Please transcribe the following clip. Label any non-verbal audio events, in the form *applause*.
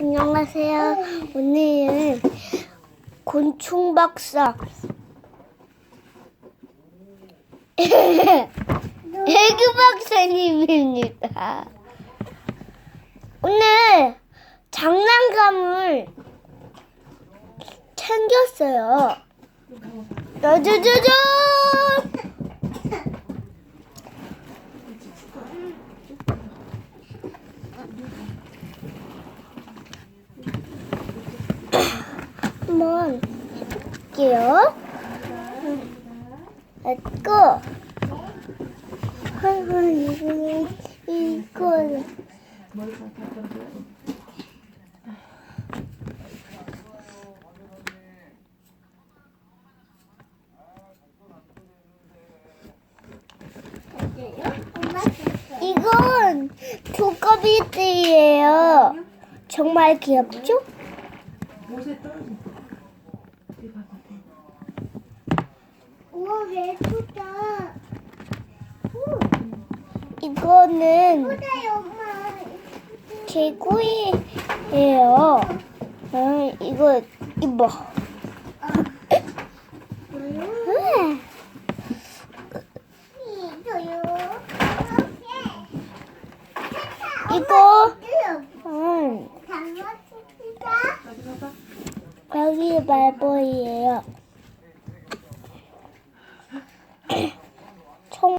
안녕하세요. 오늘은 곤충 박사 *laughs* 애교 박사님입니다. 오늘 장난감을 챙겼어요. 짜자자잔! 한번 해볼게요. let's 이거는 이거는 이건 두꺼비들이에요. 정말 귀엽죠? 이거. 우와 예쁘다. 이거는 개구이예요. 아, 이거 입어. 음. 이거 음, 어디 봐봐. 여기 말벌이에요.